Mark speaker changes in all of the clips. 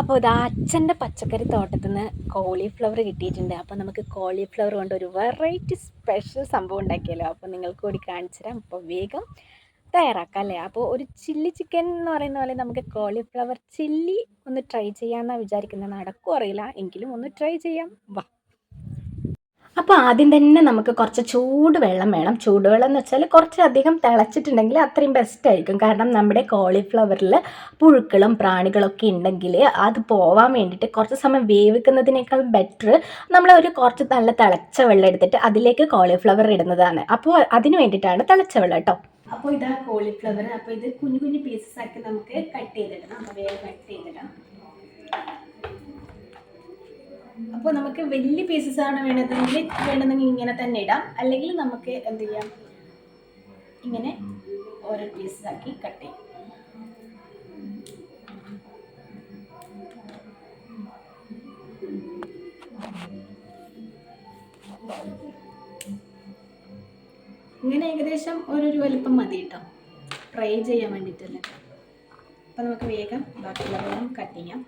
Speaker 1: അപ്പോൾ ഇത് അച്ഛന്റെ പച്ചക്കറി തോട്ടത്തിൽ നിന്ന് കോളിഫ്ലവർ കിട്ടിയിട്ടുണ്ട്. അപ്പോൾ നമുക്ക് കോളിഫ്ലവർ കൊണ്ട് ഒരു വെറൈറ്റി സ്പെഷ്യൽ സംഭവം ഉണ്ടാക്കിയല്ലോ അപ്പോൾ നിങ്ങൾക്ക് കൂടി കാണിച്ചു തരാം. അപ്പോൾ വേഗം തയ്യാറാക്കാം അല്ലേ അപ്പോൾ ഒരു ചില്ലി ചിക്കൻ എന്ന് പറയുന്ന പോലെ നമുക്ക് കോളിഫ്ലവർ ചില്ലി ഒന്ന് ട്രൈ ചെയ്യാമെന്നാണ് വിചാരിക്കുന്നത് നടക്കും അറിയില്ല. എങ്കിലും ഒന്ന് ട്രൈ ചെയ്യാം. വാ. അപ്പോൾ ആദ്യം തന്നെ നമുക്ക് കുറച്ച് ചൂട് വെള്ളം വേണം. ചൂടുവെള്ളം എന്ന് വെച്ചാൽ കുറച്ചധികം തിളച്ചിട്ടുണ്ടെങ്കിൽ അത്രയും ബെസ്റ്റ് ആയിരിക്കും. കാരണം നമ്മുടെ കോളിഫ്ലവറിൽ പുഴുക്കളും പ്രാണികളൊക്കെ ഉണ്ടെങ്കിൽ അത് പോവാൻ വേണ്ടിയിട്ട് കുറച്ച് സമയം വേവിക്കുന്നതിനേക്കാൾ ബെറ്റർ നമ്മൾ ഒരു കുറച്ച് നല്ല തിളച്ച വെള്ളം എടുത്തിട്ട് അതിലേക്ക് കോളിഫ്ലവർ ഇടുന്നതാണ്. അപ്പോൾ അതിന് വേണ്ടിയിട്ടാണ് തിളച്ച വെള്ളം കേട്ടോ അപ്പോൾ ഇതാ കോളിഫ്ലവർ അപ്പോൾ ഇത് കുഞ്ഞു കുഞ്ഞു പീസസ് ആക്കി നമുക്ക് കട്ട് ചെയ്തിടണം. അപ്പോൾ വേഗം കട്ട് ചെയ്തിടാം അപ്പോൾ നമുക്ക് വലിയ പീസസ് ആണ് വേണ്ടതെങ്കിൽ വേണമെങ്കിൽ ഇങ്ങനെ തന്നെ ഇടാം. അല്ലെങ്കിൽ നമുക്ക് എന്ത് ചെയ്യാം? ഇങ്ങനെ ഓരോ പീസസ് ആക്കി കട്ട് ചെയ്യാം. ഇങ്ങനെ ഏകദേശം ഓരോരു വലിപ്പം മതി കേട്ടോ ഫ്രൈ ചെയ്യാൻ വേണ്ടിയിട്ടല്ലേ അപ്പം നമുക്ക് വേഗം ബാക്കിയുള്ളതെല്ലാം കട്ട് ചെയ്യാം.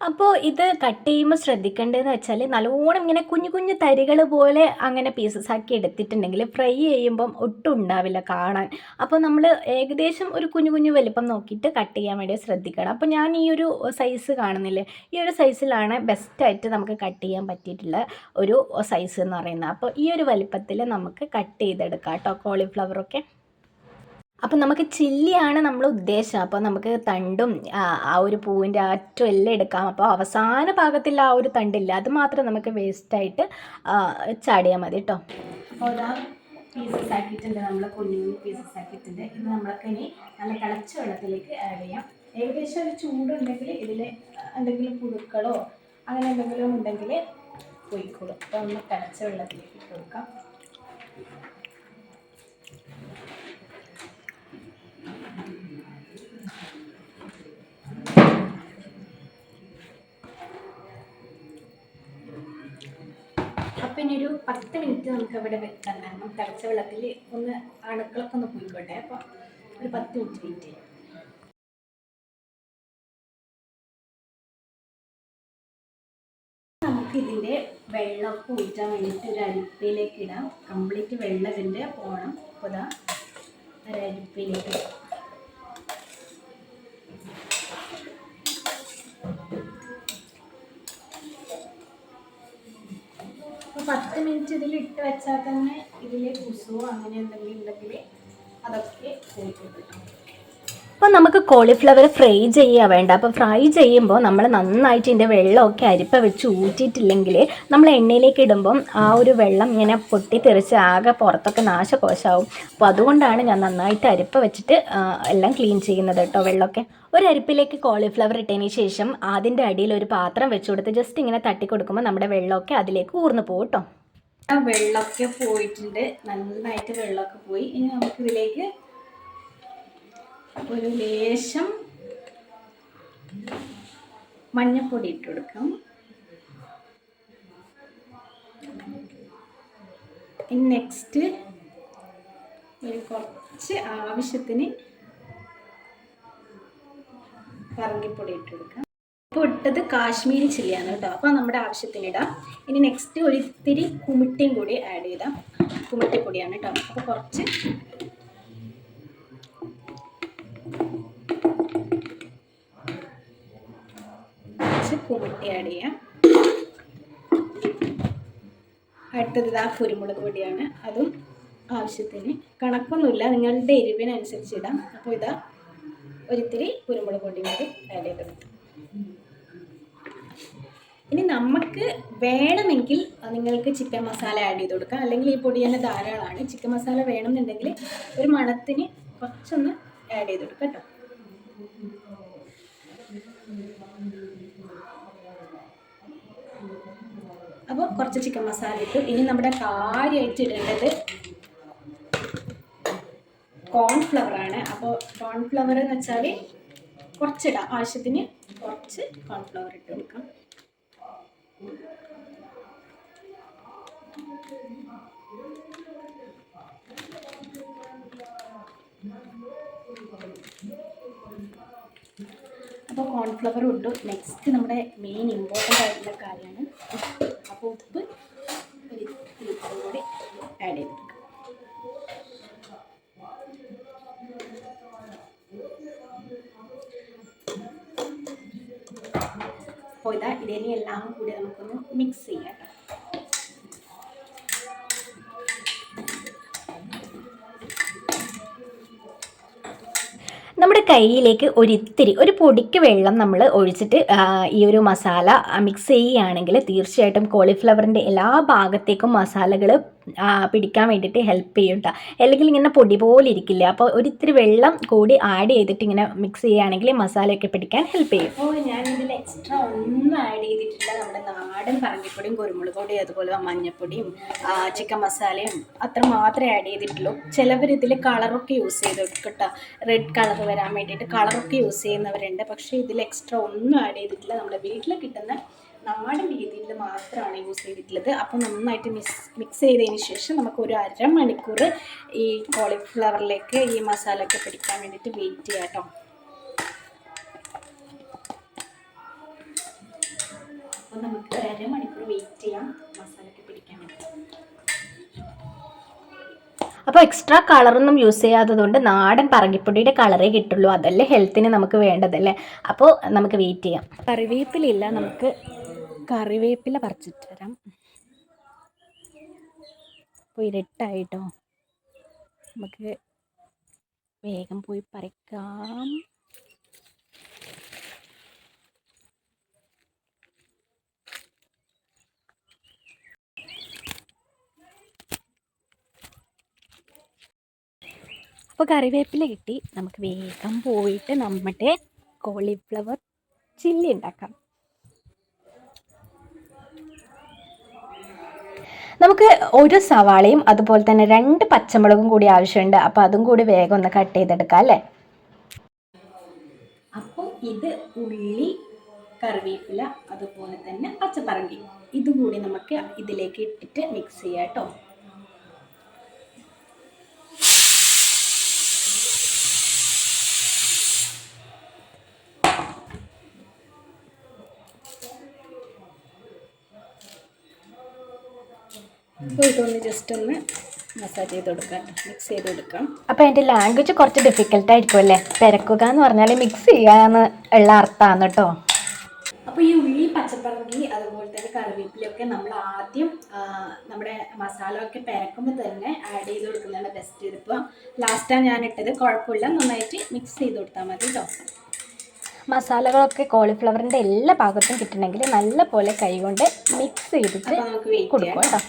Speaker 1: അപ്പോൾ ഇത് കട്ട് ചെയ്യുമ്പോൾ ശ്രദ്ധിക്കേണ്ടതെന്ന് വെച്ചാൽ നല്ലോണം ഇങ്ങനെ കുഞ്ഞു കുഞ്ഞു തരികൾ പോലെ അങ്ങനെ പീസസ് ആക്കി എടുത്തിട്ടുണ്ടെങ്കിൽ ഫ്രൈ ചെയ്യുമ്പം ഒട്ടും ഉണ്ടാവില്ല കാണാൻ. അപ്പോൾ നമ്മൾ ഏകദേശം ഒരു കുഞ്ഞു കുഞ്ഞു വലിപ്പം നോക്കിയിട്ട് കട്ട് ചെയ്യാൻ വേണ്ടി ശ്രദ്ധിക്കണം. അപ്പോൾ ഞാൻ ഈ ഒരു സൈസ് കാണുന്നില്ലേ? ഈ ഒരു സൈസിലാണ് ബെസ്റ്റായിട്ട് നമുക്ക് കട്ട് ചെയ്യാൻ പറ്റിയിട്ടുള്ള ഒരു സൈസ് എന്ന് പറയുന്നത്. അപ്പോൾ ഈ ഒരു വലിപ്പത്തിൽ നമുക്ക് കട്ട് ചെയ്തെടുക്കാം കേട്ടോ കോളിഫ്ലവറൊക്കെ അപ്പം നമുക്ക് ചില്ലിയാണ് നമ്മൾ ഉദ്ദേശം. അപ്പോൾ നമുക്ക് തണ്ടും ആ ഒരു പൂവിന്റെ അറ്റം എല്ലാം എടുക്കാം. അപ്പോൾ അവസാന ഭാഗത്തിൽ ആ ഒരു തണ്ടില്ല അത് മാത്രം നമുക്ക് വേസ്റ്റായിട്ട് ചാടിയാൽ മതി കേട്ടോ ഓരോ പീസസ് ആക്കിയിട്ടുണ്ട് നമ്മൾ കുഞ്ഞു പീസസ് ആക്കിയിട്ടുണ്ട്. ഇത് നമ്മളൊക്കെ ഇനി നല്ല തിളച്ച വെള്ളത്തിലേക്ക് ആഡ് ചെയ്യാം. ഏകദേശം ഒരു ചൂടുണ്ടെങ്കിൽ ഇതിൽ എന്തെങ്കിലും പുഴുക്കളോ അങ്ങനെ എന്തെങ്കിലും ഉണ്ടെങ്കിൽ പോയിക്കോളും അപ്പോൾ നമ്മൾ തിളച്ച വെള്ളത്തിലേക്ക് ഇട്ട് കൊടുക്കാം. അപ്പം ഇനി ഒരു പത്ത് മിനിറ്റ് നമുക്ക് അവിടെ വെക്കാൻ കാരണം തിളച്ച വെള്ളത്തിൽ ഒന്ന് അണുക്കളൊക്കെ ഒന്ന് പോയിക്കോട്ടെ. അപ്പോൾ ഒരു പത്ത് മിനിറ്റ് വെയിറ്റ് ചെയ്യാം. ഇതിന്റെ വെള്ളമൊക്കെ ഊറ്റാൻ വേണ്ടിയിട്ട് ഒരു അരിപ്പയിലേക്ക് ഇടാം. കംപ്ലീറ്റ് വെള്ളം ഇതിന്റെ പോകണം. അപ്പോൾ ഇതാ ഒരു അരിപ്പയിലേക്ക് ഇടാം മിനിറ്റ് ഇതിൽ ഇട്ട് വെച്ചാൽ തന്നെ ഇതിൽ കുസുവോ അങ്ങനെ എന്തെങ്കിലും ഉണ്ടെങ്കിൽ അതൊക്കെ പോയിട്ടുണ്ട് അപ്പോൾ നമുക്ക് കോളിഫ്ലവർ ഫ്രൈ ചെയ്യുക വേണ്ട. അപ്പോൾ ഫ്രൈ ചെയ്യുമ്പോൾ നമ്മൾ നന്നായിട്ട് ഇതിന്റെ വെള്ളമൊക്കെ അരിപ്പ വെച്ച് ഊറ്റിയിട്ടില്ലെങ്കിൽ നമ്മൾ എണ്ണയിലേക്ക് ഇടുമ്പം ആ ഒരു വെള്ളം ഇങ്ങനെ പൊട്ടിത്തെറിച്ച് ആകെ പുറത്തൊക്കെ നാശകോശമാവും. അപ്പോൾ അതുകൊണ്ടാണ് ഞാൻ നന്നായിട്ട് അരിപ്പ വെച്ചിട്ട് എല്ലാം ക്ലീൻ ചെയ്യുന്നത് കേട്ടോ വെള്ളമൊക്കെ. ഒരു അരിപ്പിലേക്ക് കോളിഫ്ലവർ ഇട്ടതിന് ശേഷം അതിന്റെ അടിയിൽ ഒരു പാത്രം വെച്ച് കൊടുത്ത് ജസ്റ്റ് ഇങ്ങനെ തട്ടി കൊടുക്കുമ്പോൾ നമ്മുടെ വെള്ളമൊക്കെ അതിലേക്ക് ഊർന്നു പോകും കേട്ടോ. വെള്ളമൊക്കെ പോയിട്ടുണ്ട്. നന്നായിട്ട് വെള്ളമൊക്കെ പോയി. ഇനി നമുക്കിതിലേക്ക് ഒരു ലേശം മഞ്ഞപ്പൊടി ഇട്ട് കൊടുക്കാം. ഇനി നെക്സ്റ്റ് ഒരു കുറച്ച് ആവശ്യത്തിന് പറങ്കിപ്പൊടി ഇട്ട് കൊടുക്കാം. ഇപ്പോൾ ഇട്ടത് കാശ്മീരി ചില്ലിയാണ് കേട്ടോ. അപ്പോൾ നമ്മുടെ ആവശ്യത്തിന് ഇടാം. ഇനി നെക്സ്റ്റ് ഒരു ഇത്തിരി കുമിട്ടിയും കൂടി ആഡ് ചെയ്താം. കുമിട്ടിപ്പൊടിയാണ് കേട്ടോ. അപ്പോൾ കുറച്ച് കുമിട്ടി ആഡ് ചെയ്യാം. അടുത്തത് ഇതാ കുരുമുളക് പൊടിയാണ്. അതും ആവശ്യത്തിന് കണക്കൊന്നുമില്ല. നിങ്ങളുടെ എരിവിനനുസരിച്ച് ഇടാം. അപ്പോൾ ഇതാ ഒരിത്തിരി കുരുമുളക് പൊടി കൂടി ആഡ് ചെയ്തെടുത്തു ഇനി നമുക്ക് വേണമെങ്കിൽ നിങ്ങൾക്ക് ചിക്കൻ മസാല ആഡ് ചെയ്ത് കൊടുക്കാം. അല്ലെങ്കിൽ ഈ പൊടി തന്നെ ധാരാളമാണ്. ചിക്കൻ മസാല വേണമെന്നുണ്ടെങ്കിൽ ഒരു മണത്തിന് കുറച്ചൊന്ന് ആഡ് ചെയ്ത് കൊടുക്കാം കേട്ടോ. അപ്പോൾ കുറച്ച് ചിക്കൻ മസാല ഇട്ടു. ഇനി നമ്മുടെ കാര്യമായിട്ട് ഇടേണ്ടത് കോൺഫ്ലവർ ആണ്. അപ്പോൾ കോൺഫ്ലവർ എന്ന് വെച്ചാൽ കുറച്ചിടാം. ആവശ്യത്തിന് കുറച്ച് കോൺഫ്ലവർ ഇട്ട് കൊടുക്കാം. അപ്പോൾ കോൺഫ്ലവർ ഉണ്ട്? നെക്സ്റ്റ് നമ്മുടെ മെയിൻ ഇമ്പോർട്ടന്റ് ആയിട്ടുള്ള കാര്യമാണ്. അപ്പോൾ ഉപ്പ് ഒരു കൂടി ആഡ് ചെയ്തെടുക്കാം അപ്പോൾ ഇതാ ഇതിനെ എല്ലാം കൂടി നമുക്കൊന്ന് മിക്സ് ചെയ്യാം കയ്യിലേക്ക് ഒരിത്തിരി ഒരു പൊടിക്ക് വെള്ളം നമ്മൾ ഒഴിച്ചിട്ട് ഈ ഒരു മസാല മിക്സ് ചെയ്യുകയാണെങ്കിൽ തീർച്ചയായിട്ടും കോളിഫ്ലവറിന്റെ എല്ലാ ഭാഗത്തേക്കും മസാലകൾ പിടിക്കാൻ വേണ്ടിയിട്ട് ഹെൽപ്പ് ചെയ്യും കേട്ടോ അല്ലെങ്കിൽ ഇങ്ങനെ പൊടി പോലെ ഇരിക്കില്ല അപ്പോൾ ഒരിത്തിരി വെള്ളം കൂടി ആഡ് ചെയ്തിട്ട് ഇങ്ങനെ മിക്സ് ചെയ്യുകയാണെങ്കിൽ മസാലയൊക്കെ പിടിക്കാൻ ഹെൽപ്പ് ചെയ്യും. അപ്പോൾ ഞാൻ ഇതിൽ എക്സ്ട്രാ ഒന്നും ആഡ് ചെയ്തിട്ടില്ല. നമ്മുടെ നാടൻ പറങ്കിപ്പൊടിയും കുരുമുളക് പൊടിയും അതുപോലെ മഞ്ഞൾപ്പൊടിയും ചിക്കൻ മസാലയും അത്ര മാത്രമേ ആഡ് ചെയ്തിട്ടുള്ളൂ. ചിലവർ ഇതിൽ കളറൊക്കെ യൂസ് ചെയ്ത് കേട്ടോ റെഡ് കളർ വരാൻ വേണ്ടിയിട്ട് കളറൊക്കെ യൂസ് ചെയ്യുന്നവരുണ്ട്. പക്ഷേ ഇതിൽ എക്സ്ട്രാ ഒന്നും ആഡ് ചെയ്തിട്ടില്ല. നമ്മുടെ വീട്ടിൽ കിട്ടുന്ന നാടൻ രീതിയിൽ മാത്രമാണ് യൂസ് ചെയ്തിട്ടുള്ളത്. അപ്പോൾ നന്നായിട്ട് മിക്സ് മിക്സ് ചെയ്തതിന് ശേഷം നമുക്ക് ഒരു അരമണിക്കൂർ ഈ കോളിഫ്ലവറിലേക്ക് ഈ മസാല ഒക്കെ പിടിക്കാൻ വേണ്ടിയിട്ട് വെയിറ്റ് ചെയ്യാം കേട്ടോ. അപ്പോൾ നമുക്ക് ഒരു അരമണിക്കൂർ വെയിറ്റ് ചെയ്യാം. അപ്പോൾ എക്സ്ട്രാ കളറൊന്നും യൂസ് ചെയ്യാത്തതുകൊണ്ട് നാടൻ പറങ്കിപ്പൊടിയുടെ കളറേ കിട്ടുള്ളൂ. അതല്ലേ ഹെൽത്തിന് നമുക്ക് വേണ്ടതല്ലേ? അപ്പോൾ നമുക്ക് വെയിറ്റ് ചെയ്യാം. കറിവേപ്പിലില്ല നമുക്ക് കറിവേപ്പില പറിച്ചിട്ട് തരാം അപ്പോൾ ഇരട്ടായിട്ടോ. നമുക്ക് വേഗം പോയി പറിക്കാം. അപ്പോൾ കറിവേപ്പില കിട്ടി. നമുക്ക് വേഗം പോയിട്ട് നമ്മുടെ കോളിഫ്ലവർ ചില്ലി ഉണ്ടാക്കാം. നമുക്ക് ഒരു സവാളയും അതുപോലെ തന്നെ രണ്ട് പച്ചമുളകും കൂടി ആവശ്യമുണ്ട്. അപ്പോൾ അതും കൂടി വേഗം ഒന്ന് കട്ട് ചെയ്തെടുക്കാം അല്ലേ? അപ്പോൾ ഇത് ഉള്ളി കറിവേപ്പില അതുപോലെ തന്നെ പച്ചപ്പറങ്കി ഇതുകൂടി നമുക്ക് ഇതിലേക്ക് ഇട്ടിട്ട് മിക്സ് ചെയ്യാം കേട്ടോ. ഇതൊന്ന് ജസ്റ്റ് ഒന്ന് മസാജ് ചെയ്ത് കൊടുക്കാം മിക്സ് ചെയ്ത് കൊടുക്കാം. അപ്പോൾ എന്റെ ലാംഗ്വേജ് കുറച്ച് ഡിഫിക്കൽട്ട് ആയിരിക്കും അല്ലേ? പെരക്കുക എന്ന് പറഞ്ഞാൽ മിക്സ് ചെയ്യാന്ന് ഉള്ള അർത്ഥമാണ് കേട്ടോ അപ്പോൾ ഈ ഉള്ളി പച്ചപ്പറങ്കി അതുപോലെ തന്നെ കറിവേപ്പിലൊക്കെ നമ്മൾ ആദ്യം നമ്മുടെ മസാല ഒക്കെ പെരക്കുമ്പോൾ തന്നെ ആഡ് ചെയ്ത് കൊടുക്കുന്നതാണ് ബെസ്റ്റ് ഇതിപ്പോൾ ലാസ്റ്റാണ് ഞാൻ ഇട്ടത്. കുഴപ്പമില്ല. നന്നായിട്ട് മിക്സ് ചെയ്ത് കൊടുത്താൽ മതി കേട്ടോ മസാലകളൊക്കെ കോളിഫ്ലവറിന്റെ എല്ലാ ഭാഗത്തും കിട്ടണമെങ്കിൽ നല്ലപോലെ കൈകൊണ്ട് മിക്സ് ചെയ്തിട്ട് കൊടുക്കും കേട്ടോ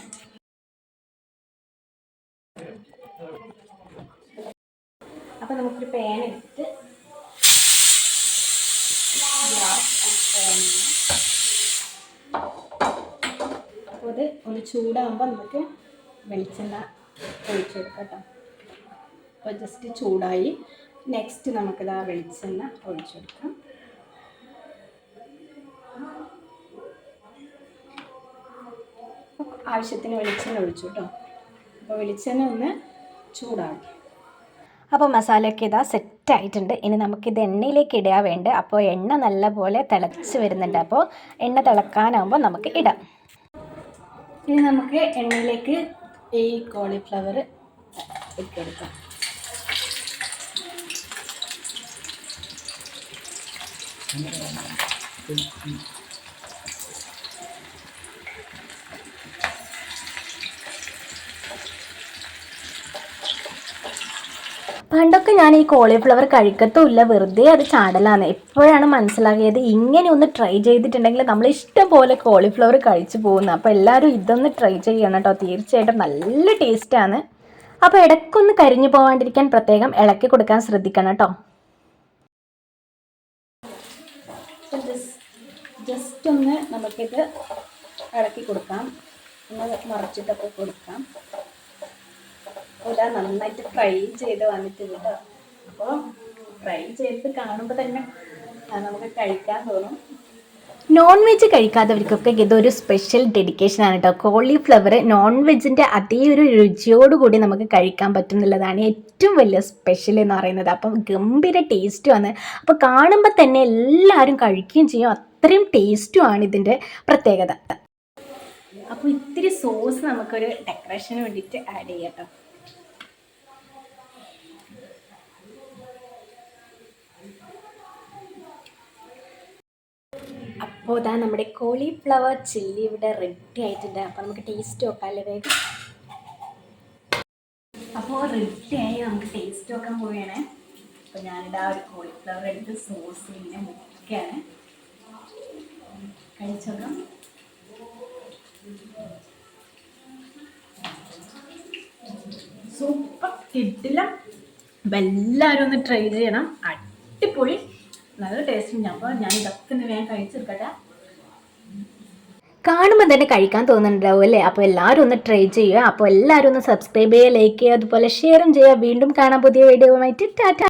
Speaker 1: നമുക്കൊരു പാൻ എടുത്തിട്ട് അപ്പോൾ അത് ഒന്ന് ചൂടാകുമ്പോൾ നമുക്ക് വെളിച്ചെണ്ണ ഒഴിച്ചു കൊടുക്കാം കേട്ടോ. അപ്പോൾ ജസ്റ്റ് ചൂടായി. നെക്സ്റ്റ് നമുക്കിത് ആ വെളിച്ചെണ്ണ ഒഴിച്ചു കൊടുക്കാം. ആവശ്യത്തിന് വെളിച്ചെണ്ണ ഒഴിച്ചു കേട്ടോ. അപ്പോൾ വെളിച്ചെണ്ണ ഒന്ന് ചൂടാക്കി. അപ്പോൾ മസാലയൊക്കെ ഇതാ സെറ്റ് ആയിട്ടുണ്ട് ഇനി നമുക്കിത് എണ്ണയിലേക്ക് ഇടുക വേണ്ട. അപ്പോൾ എണ്ണ നല്ലപോലെ തിളച്ച് വരുന്നുണ്ട്. അപ്പോൾ എണ്ണ തിളക്കാനാകുമ്പോൾ നമുക്ക് ഇടാം. ഇനി നമുക്ക് എണ്ണയിലേക്ക് ഈ കോളിഫ്ലവർ ഇട്ടെടുക്കാം. പണ്ടൊക്കെ ഞാൻ ഈ കോളിഫ്ലവർ കഴിക്കത്തുമില്ല. വെറുതെ അത് ചാടലാണ് എപ്പോഴാണ് മനസ്സിലാക്കിയത് ഇങ്ങനെ ഒന്ന് ട്രൈ ചെയ്തിട്ടുണ്ടെങ്കിൽ നമ്മൾ ഇഷ്ടം പോലെ കോളിഫ്ലവർ കഴിച്ചു പോകുന്നു. അപ്പോൾ എല്ലാവരും ഇതൊന്ന് ട്രൈ ചെയ്യണം കേട്ടോ തീർച്ചയായിട്ടും നല്ല ടേസ്റ്റാണ് അപ്പോൾ ഇടയ്ക്കൊന്ന് കരിഞ്ഞു പോകാണ്ടിരിക്കാൻ പ്രത്യേകം ഇളക്കി കൊടുക്കാൻ ശ്രദ്ധിക്കണം കേട്ടോ ജസ്റ്റ് ഒന്ന് നമുക്കിത് ഇളക്കി കൊടുക്കാം. ഒന്ന് മറിച്ചിട്ടൊക്കെ കൊടുക്കാം. ഇതാ നന്നായിട്ട് ഫ്രൈ ചെയ്ത് വന്നിട്ടുണ്ട് കേട്ടോ അപ്പോൾ ഫ്രൈ ചെയ്ത് കാണുമ്പോൾ തന്നെ നമുക്ക് കഴിക്കാൻ തോന്നും. നോൺ വെജ് കഴിക്കാത്തവർക്കൊക്കെ ഇതൊരു സ്പെഷ്യൽ ഡെഡിക്കേഷൻ ആണ് കേട്ടോ കോളിഫ്ലവർ നോൺ വെജിന്റെ അതേ ഒരു രുചിയോടുകൂടി നമുക്ക് കഴിക്കാൻ പറ്റുന്നുള്ളതാണ് ഏറ്റവും വലിയ സ്പെഷ്യൽ എന്ന് പറയുന്നത്. അപ്പം ഗംഭീര ടേസ്റ്റുമാണ് അപ്പോൾ കാണുമ്പോൾ തന്നെ എല്ലാവരും കഴിക്കുകയും ചെയ്യും. അത്രയും ടേസ്റ്റുമാണ് ഇതിന്റെ പ്രത്യേകത. അപ്പോൾ ഇത്തിരി സോസ് നമുക്കൊരു ഡെക്കറേഷന് വേണ്ടിയിട്ട് ആഡ് ചെയ്യാം കേട്ടോ അപ്പോൾ ഇതാ നമ്മുടെ കോളിഫ്ലവർ ചില്ലി ഇവിടെ റെഡി ആയിട്ടുണ്ട്. അപ്പോൾ നമുക്ക് ടേസ്റ്റ് നോക്കാം അല്ലേ വേഗം അപ്പോൾ റെഡി ആയി നമുക്ക് ടേസ്റ്റ് നോക്കാൻ പോവുകയാണ്. അപ്പോൾ ഞാനിതാ ഒരു കോളിഫ്ലവർ എടുത്ത് സോസ് ഇങ്ങനെ മുക്കുകയാണ് കഴിച്ചോക്കാം സൂപ്പർ കിട്ടില്ല. അപ്പം എല്ലാവരും ഒന്ന് ട്രൈ ചെയ്യണം. അടിപൊളി. നല്ല ടേസ്റ്റ്. ഞാൻ അപ്പോൾ ഞാൻ ഇതൊക്കെ ഒന്ന് വേഗം കഴിച്ചെടുക്കട്ടെ. കാണുമ്പോൾ തന്നെ കഴിക്കാൻ തോന്നുന്നുണ്ടാവും അല്ലേ? അപ്പോൾ എല്ലാവരും ഒന്ന് ട്രൈ ചെയ്യുക. അപ്പോൾ എല്ലാവരും ഒന്ന് സബ്സ്ക്രൈബ് ചെയ്യുക ലൈക്ക് ചെയ്യുക അതുപോലെ ഷെയറും ചെയ്യുക. വീണ്ടും കാണാൻ പുതിയ വീഡിയോ ആയിട്ട് ടാറ്റ.